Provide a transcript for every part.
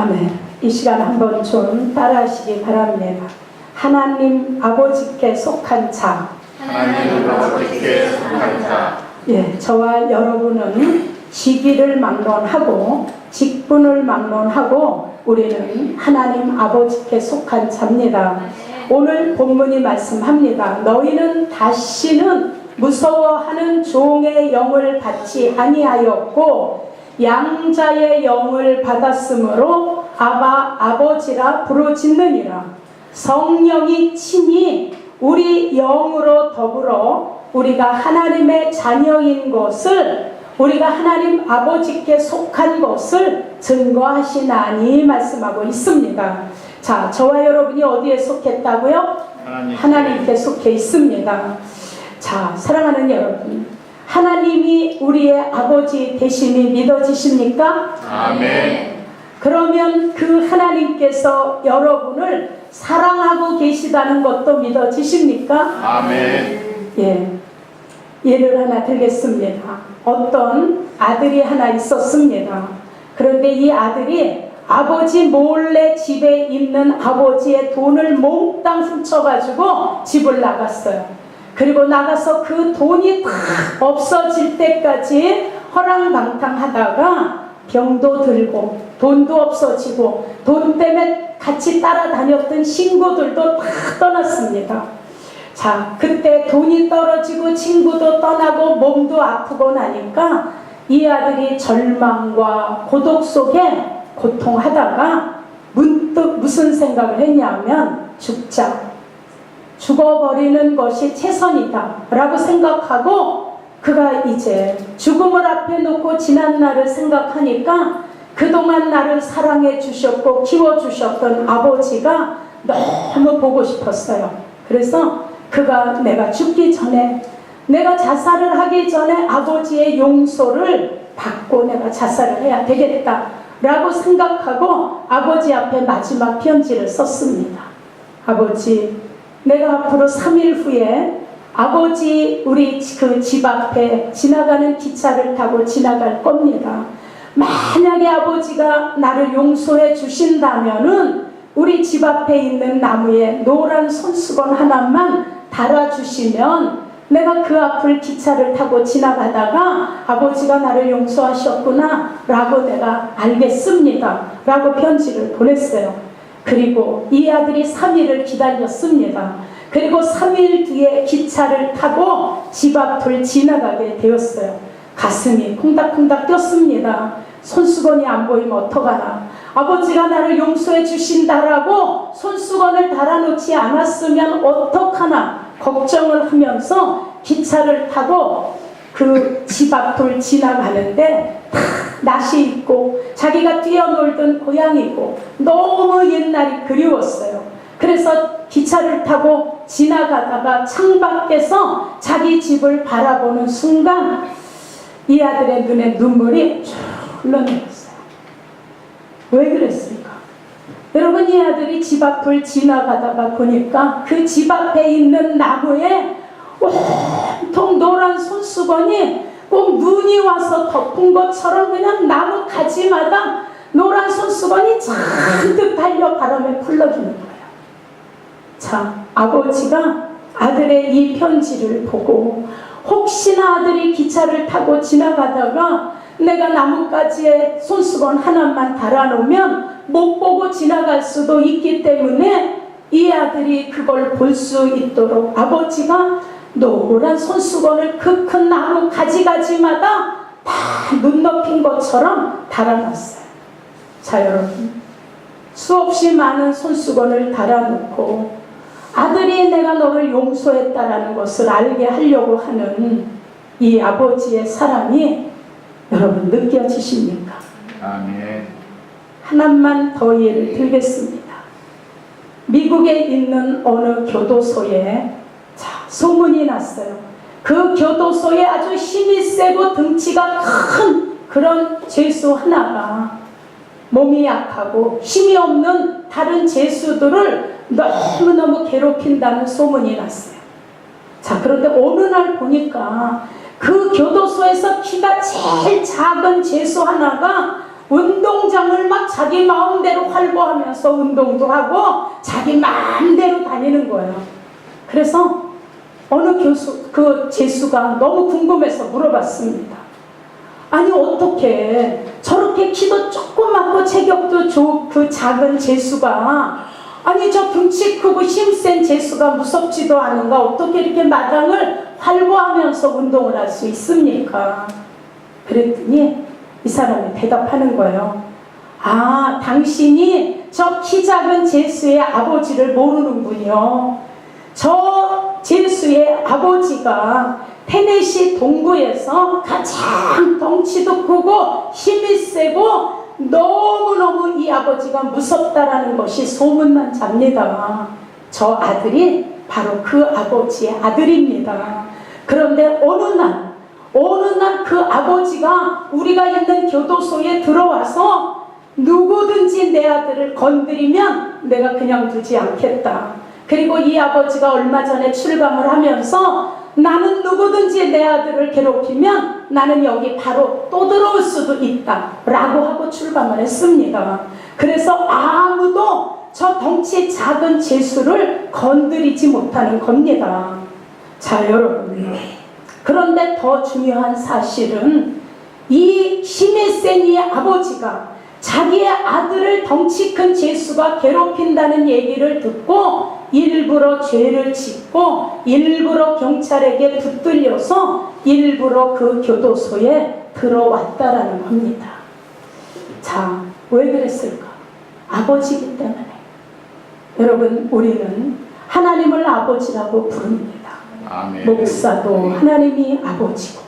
아멘. 이 시간 한번 좀 따라하시기 바랍니다. 하나님 아버지께 속한 자. 하나님 아버지께 속한 자 예, 저와 여러분은 직위를 막론하고 직분을 막론하고 우리는 하나님 아버지께 속한 자입니다. 오늘 본문이 말씀합니다. 너희는 다시는 무서워하는 종의 영을 받지 아니하였고 양자의 영을 받았으므로 아바 아버지라 부르짖느니라. 성령이 친히 우리 영으로 더불어 우리가 하나님의 자녀인 것을 우리가 하나님 아버지께 속한 것을 증거하시나니 말씀하고 있습니다. 자, 저와 여러분이 어디에 속했다고요? 하나님 하나님께 속해 있습니다. 자, 사랑하는 여러분. 하나님이 우리의 아버지 되심이 믿어지십니까? 아멘 그러면 그 하나님께서 여러분을 사랑하고 계시다는 것도 믿어지십니까? 아멘 예. 예를 하나 들겠습니다. 어떤 아들이 하나 있었습니다. 그런데 이 아들이 아버지 몰래 집에 있는 아버지의 돈을 몽땅 훔쳐가지고 집을 나갔어요. 그리고 나가서 그 돈이 다 없어질 때까지 허랑방탕하다가 병도 들고 돈도 없어지고 돈 때문에 같이 따라다녔던 친구들도 다 떠났습니다. 자, 그때 돈이 떨어지고 친구도 떠나고 몸도 아프고 나니까 이 아들이 절망과 고독 속에 고통하다가 문득 무슨 생각을 했냐면 죽자. 죽어버리는 것이 최선이다. 라고 생각하고 그가 이제 죽음을 앞에 놓고 지난 날을 생각하니까 그동안 나를 사랑해 주셨고 키워 주셨던 아버지가 너무 보고 싶었어요. 그래서 그가 내가 죽기 전에 내가 자살을 하기 전에 아버지의 용서를 받고 내가 자살을 해야 되겠다. 라고 생각하고 아버지 앞에 마지막 편지를 썼습니다. 아버지, 내가 앞으로 3일 후에 아버지 우리 그 집 앞에 지나가는 기차를 타고 지나갈 겁니다. 만약에 아버지가 나를 용서해 주신다면은 우리 집 앞에 있는 나무에 노란 손수건 하나만 달아주시면 내가 그 앞을 기차를 타고 지나가다가 아버지가 나를 용서하셨구나 라고 내가 알겠습니다 라고 편지를 보냈어요. 그리고 이 아들이 3일을 기다렸습니다. 그리고 3일 뒤에 기차를 타고 집 앞을 지나가게 되었어요. 가슴이 콩닥콩닥 뛰었습니다. 손수건이 안 보이면 어떡하나. 아버지가 나를 용서해 주신다라고 손수건을 달아놓지 않았으면 어떡하나 걱정을 하면서 기차를 타고 그 집 앞을 지나가는데 다 낯이 있고 자기가 뛰어놀던 고향이고 너무 옛날이 그리웠어요. 그래서 기차를 타고 지나가다가 창밖에서 자기 집을 바라보는 순간 이 아들의 눈에 눈물이 쭉 흘러내렸어요. 왜 그랬을까? 여러분 이 아들이 집 앞을 지나가다가 보니까 그 집 앞에 있는 나무에 온통 노란 손수건이 꼭 눈이 와서 덮은 것처럼 그냥 나무 가지마다 노란 손수건이 잔뜩 달려 바람에 굴러기는 거예요. 자, 아버지가 아들의 이 편지를 보고 혹시나 아들이 기차를 타고 지나가다가 내가 나뭇가지에 손수건 하나만 달아놓으면 못 보고 지나갈 수도 있기 때문에 이 아들이 그걸 볼 수 있도록 아버지가 노란 손수건을 그 큰 나무 가지가지마다 다 눈높인 것처럼 달아놨어요. 자, 여러분. 수없이 많은 손수건을 달아놓고 아들이 내가 너를 용서했다라는 것을 알게 하려고 하는 이 아버지의 사랑이 여러분 느껴지십니까? 아멘 하나만 더 예를 들겠습니다. 미국에 있는 어느 교도소에 자, 소문이 났어요. 그 교도소에 아주 힘이 세고 등치가 큰 그런 죄수 하나가 몸이 약하고 힘이 없는 다른 죄수들을 너무너무 괴롭힌다는 소문이 났어요. 자, 그런데 어느 날 보니까 그 교도소에서 키가 제일 작은 죄수 하나가 운동장을 막 자기 마음대로 활보하면서 운동도 하고 자기 마음대로 다니는 거예요. 그래서 어느 교수, 그 재수가 너무 궁금해서 물어봤습니다. 아니 어떻게 저렇게 키도 조그맣고 체격도 좋, 그 작은 재수가 아니 저 등치 크고 힘센 재수가 무섭지도 않은가 어떻게 이렇게 마당을 활보하면서 운동을 할 수 있습니까? 그랬더니 이 사람이 대답하는 거예요. 아 당신이 저 키 작은 재수의 아버지를 모르는군요. 저 제수의 아버지가 테네시 동부에서 가장 덩치도 크고 힘이 세고 너무너무 이 아버지가 무섭다라는 것이 소문난 잡니다. 저 아들이 바로 그 아버지의 아들입니다. 그런데 어느 날, 어느 날 그 아버지가 우리가 있는 교도소에 들어와서 누구든지 내 아들을 건드리면 내가 그냥 두지 않겠다. 그리고 이 아버지가 얼마 전에 출감을 하면서 나는 누구든지 내 아들을 괴롭히면 나는 여기 바로 또 들어올 수도 있다. 라고 하고 출감을 했습니다. 그래서 아무도 저 덩치 작은 재수를 건드리지 못하는 겁니다. 자, 여러분. 그런데 더 중요한 사실은 이 힘이 센 이 아버지가 자기의 아들을 덩치 큰 재수가 괴롭힌다는 얘기를 듣고 일부러 죄를 짓고 일부러 경찰에게 붙들려서 일부러 그 교도소에 들어왔다라는 겁니다. 자, 왜 그랬을까? 아버지기 때문에. 여러분, 우리는 하나님을 아버지라고 부릅니다. 아멘. 목사도 하나님이 아버지고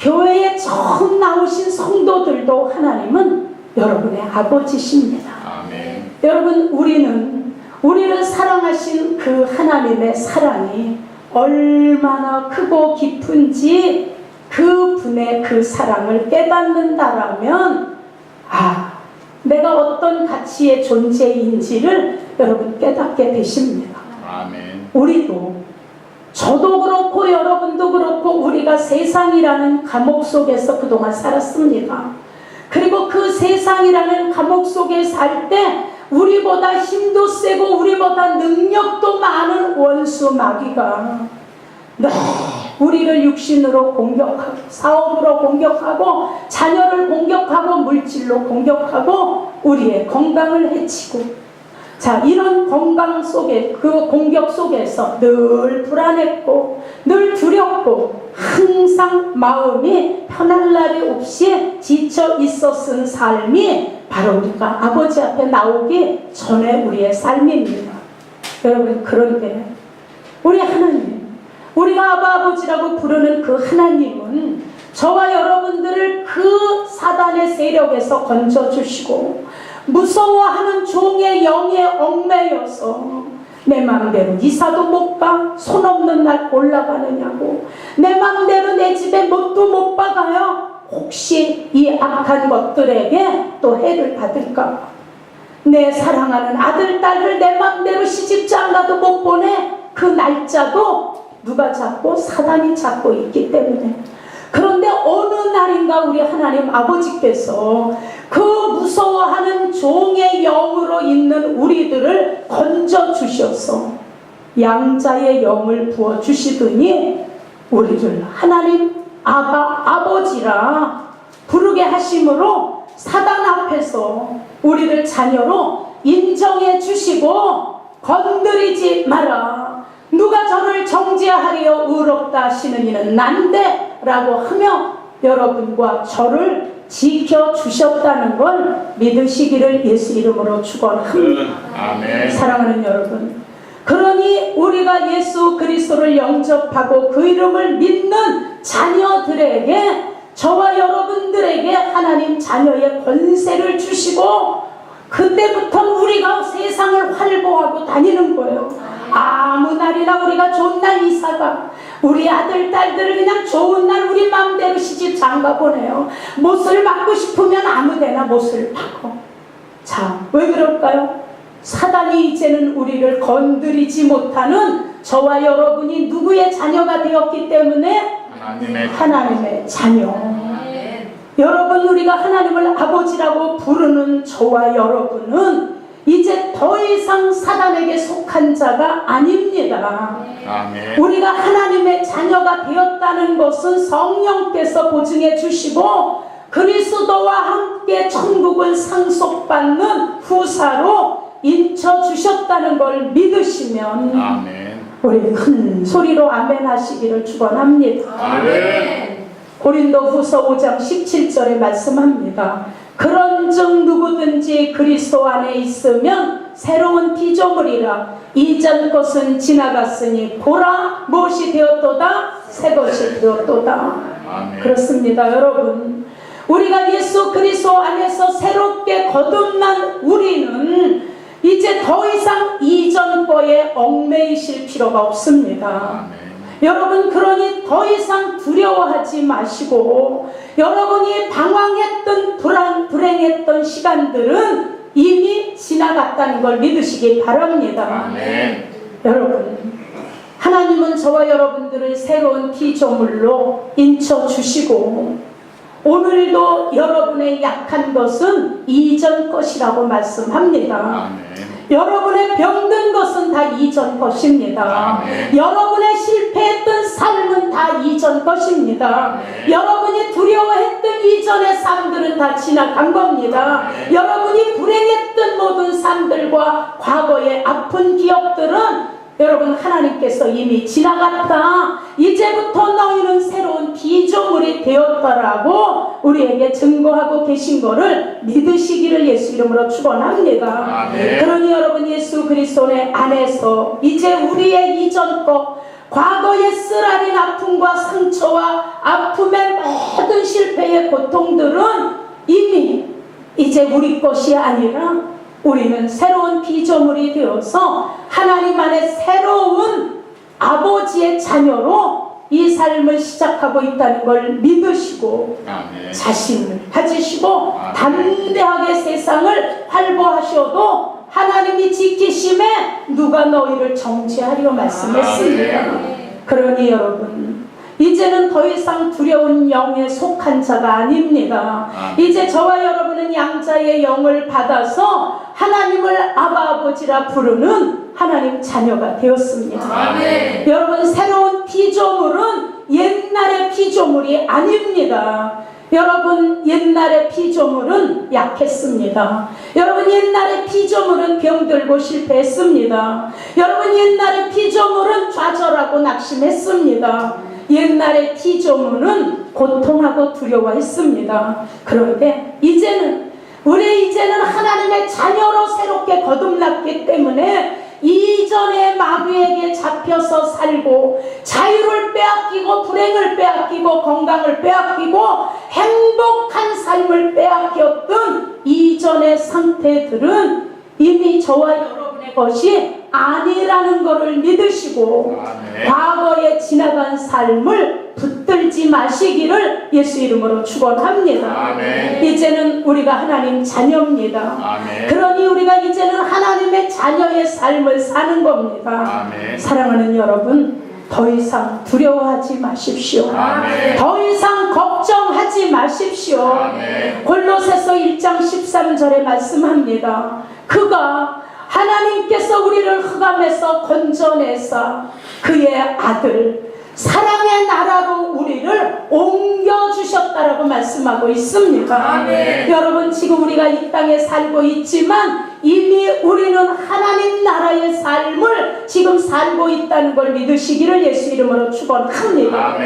교회에 처음 나오신 성도들도 하나님은 여러분의 아버지십니다. 아멘. 여러분 우리는 우리를 사랑하신 그 하나님의 사랑이 얼마나 크고 깊은지 그 분의 그 사랑을 깨닫는다라면 아 내가 어떤 가치의 존재인지를 여러분 깨닫게 되십니다. 아멘. 우리도 저도 그렇고 여러분도 그렇고 우리가 세상이라는 감옥 속에서 그동안 살았습니다. 그리고 그 세상이라는 감옥 속에 살 때 우리보다 힘도 세고 우리보다 능력도 많은 원수 마귀가 네, 우리를 육신으로 공격하고 사업으로 공격하고 자녀를 공격하고 물질로 공격하고 우리의 건강을 해치고. 자, 이런 건강 속에, 그 공격 속에서 늘 불안했고, 늘 두렵고, 항상 마음이 편할 날이 없이 지쳐 있었은 삶이 바로 우리가 아버지 앞에 나오기 전에 우리의 삶입니다. 여러분, 그런데, 우리 하나님, 우리가 아버지라고 부르는 그 하나님은 저와 여러분들을 그 사단의 세력에서 건져주시고, 무서워하는 종의 영에 얽매여서 내 마음대로 이사도 못 가, 손 없는 날 올라가느냐고 내 마음대로 내 집에 못도 못 박아요. 혹시 이 악한 것들에게 또 해를 받을까 봐. 내 사랑하는 아들, 딸을 내 마음대로 시집장가도 못 보내 그 날짜도 누가 잡고 사단이 잡고 있기 때문에 그런데 어느 날인가 우리 하나님 아버지께서 그 무서워하는 종의 영으로 있는 우리들을 건져 주셔서 양자의 영을 부어 주시더니 우리를 하나님 아바 아버지라 부르게 하심으로 사단 앞에서 우리를 자녀로 인정해 주시고 건드리지 마라. 누가 저를 정죄하리여 의롭다 하시는 이는 난데 라고 하며 여러분과 저를 지켜주셨다는 걸 믿으시기를 예수 이름으로 축원합니다. 아멘. 사랑하는 여러분 그러니 우리가 예수 그리스도를 영접하고 그 이름을 믿는 자녀들에게 저와 여러분들에게 하나님 자녀의 권세를 주시고 그때부터 우리가 세상을 활보하고 다니는 거예요. 아무 날이나 우리가 좋은 날 이사가 우리 아들 딸들을 그냥 좋은 날 우리 마음대로 시집 장가 보내요. 못을 받고 싶으면 아무데나 못을 받고. 자, 왜 그럴까요? 사단이 이제는 우리를 건드리지 못하는 저와 여러분이 누구의 자녀가 되었기 때문에 하나님의 하나님의 자녀. 여러분 우리가 하나님을 아버지라고 부르는 저와 여러분은 이제 더 이상 사단에게 속한 자가 아닙니다. 아멘. 우리가 하나님의 자녀가 되었다는 것은 성령께서 보증해 주시고 그리스도와 함께 천국을 상속받는 후사로 인쳐 주셨다는 걸 믿으시면 아멘. 우리 큰 소리로 아멘 하시기를 축원합니다. 아멘. 고린도 후서 5장 17절에 말씀합니다. 그런즉 누구든지 그리스도 안에 있으면 새로운 피조물이라 이전 것은 지나갔으니 보라 무엇이 되었도다 새 것이 되었도다 아멘. 그렇습니다 여러분 우리가 예수 그리스도 안에서 새롭게 거듭난 우리는 이제 더 이상 이전 거에 얽매이실 필요가 없습니다 아멘. 여러분 그러니 더 이상 두려워하지 마시고 여러분이 방황했던 불안 불행했던 시간들은 이미 지나갔다는 걸 믿으시기 바랍니다. 아멘. 여러분 하나님은 저와 여러분들을 새로운 피조물로 인쳐 주시고 오늘도 여러분의 약한 것은 이전 것이라고 말씀합니다. 아멘. 여러분의 병든 것은 다 이전 것입니다. 아멘. 여러분의 실패했던 삶은 다 이전 것입니다. 아멘. 여러분이 두려워했던 이전의 삶들은 다 지나간 겁니다. 아멘. 여러분이 불행했던 모든 삶들과 과거의 아픈 기억들은 여러분 하나님께서 이미 지나갔다. 이제부터 너희는 새로운 피조물이 되었다라고 우리에게 증거하고 계신 것을 믿으시기를 예수 이름으로 축원합니다. 그러니 여러분 예수 그리스도의 안에서 이제 우리의 이전 것 과거의 쓰라린 아픔과 상처와 아픔의 모든 실패의 고통들은 이미 이제 우리 것이 아니라 우리는 새로운 피조물이 되어서 하나님 안에 새로운 아버지의 자녀로 이 삶을 시작하고 있다는 걸 믿으시고. 자신을 가지시고. 담대하게 세상을 활보하셔도 하나님이 지키심에 누가 너희를 정죄하리라 말씀했습니다. 그러니 여러분 이제는 더 이상 두려운 영에 속한 자가 아닙니다. 이제 저와 여러분은 양자의 영을 받아서 하나님을 아바 아버지라 부르는 하나님 자녀가 되었습니다. 아멘. 여러분 새로운 피조물은 옛날의 피조물이 아닙니다. 여러분 옛날의 피조물은 약했습니다. 여러분 옛날의 피조물은 병들고 실패했습니다. 여러분 옛날의 피조물은 좌절하고 낙심했습니다. 옛날의 피조물은 고통하고 두려워했습니다. 그런데 이제는 우리 이제는 하나님의 자녀로 새롭게 거듭났기 때문에 이전의 마귀에게 잡혀서 살고 자유를 빼앗기고 불행을 빼앗기고 건강을 빼앗기고 행복한 삶을 빼앗겼던 이전의 상태들은 이미 저와 여러분의 것이 아니라 는 것을 믿으시고 아멘. 과거에 지나간 삶을 붙들지 마시기를 예수 이름으로 축원합니다. 이제는 우리가 하나님 자녀입니다. 아멘. 그러니 우리가 이제는 하나님의 자녀의 삶을 사는 겁니다. 아멘. 사랑하는 여러분, 더 이상 두려워하지 마십시오. 아멘. 더 이상 걱정하지 마십시오. 아멘. 골로새서 1장 13절에 말씀합니다. 그가 하나님께서 우리를 흑암에서 건져내사 그의 아들 사랑의 나라로 우리를 옮겨 주셨다라고 말씀하고 있습니다. 아멘. 여러분 지금 우리가 이 땅에 살고 있지만 이미 우리는 하나님 나라의 삶을 지금 살고 있다는 걸 믿으시기를 예수 이름으로 축원합니다.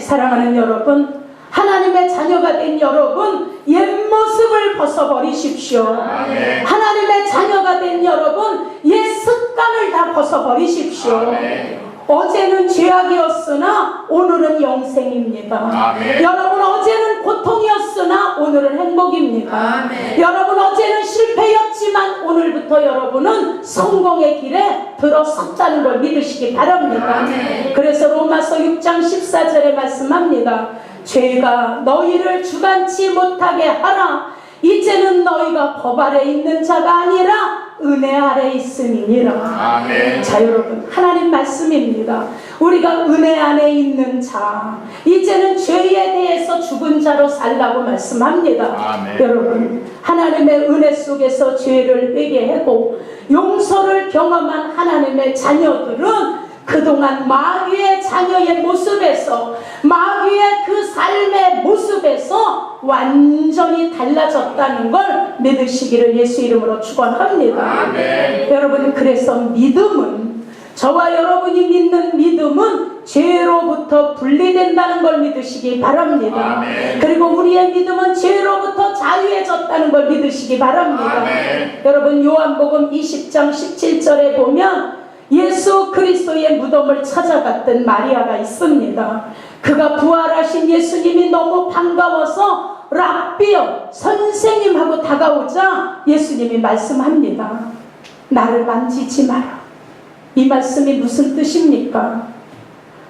사랑하는 여러분, 하나님의 자녀가 된 여러분, 옛 모습을 벗어버리십시오. 아멘. 하나님의 자녀가 된 여러분, 옛 습관을 다 벗어버리십시오. 아멘. 어제는 죄악이었으나 오늘은 영생입니다. 아멘. 여러분 어제는 고통이었으나 오늘은 행복입니다. 아멘. 여러분 어제는 실패였지만 오늘부터 여러분은 성공의 길에 들어섰다는 걸 믿으시기 바랍니다. 아멘. 그래서 로마서 6장 14절에 말씀합니다. 죄가 너희를 주관치 못하게 하라. 이제는 너희가 법 아래 있는 자가 아니라 은혜 아래 있음이니라. 아멘. 자 여러분 하나님 말씀입니다. 우리가 은혜 안에 있는 자 이제는 죄에 대해서 죽은 자로 살라고 말씀합니다. 아멘. 여러분 하나님의 은혜 속에서 죄를 회개하고 용서를 경험한 하나님의 자녀들은 그동안 마귀의 자녀의 모습에서 마귀의 그 삶의 모습에서 완전히 달라졌다는 걸 믿으시기를 예수 이름으로 축원합니다. 여러분 그래서 믿음은 저와 여러분이 믿는 믿음은 죄로부터 분리된다는 걸 믿으시기 바랍니다. 아멘. 그리고 우리의 믿음은 죄로부터 자유해졌다는 걸 믿으시기 바랍니다. 아멘. 여러분 요한복음 20장 17절에 보면 예수 그리스도의 무덤을 찾아갔던 마리아가 있습니다. 그가 부활하신 예수님이 너무 반가워서 랍비요 선생님하고 다가오자 예수님이 말씀합니다. 나를 만지지 마라. 이 말씀이 무슨 뜻입니까?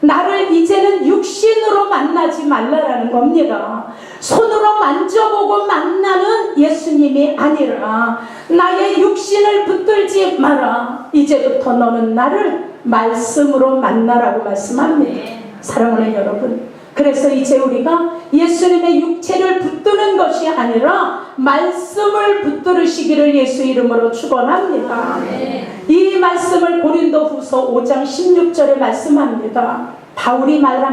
나를 이제는 육신으로 만나지 말라라는 겁니다. 손으로 만져보고 만나는 예수님이 아니라 나의 육신을 붙들지 마라. 이제부터 너는 나를 말씀으로 만나라고 말씀합니다. 사랑하는 여러분. 그래서 이제 우리가 예수님의 육체를 붙드는 것이 아니라 말씀을 붙들으시기를 예수 이름으로 축원합니다. 이 말씀을 고린도 후서 5장 16절에 말씀합니다. 바울이 말한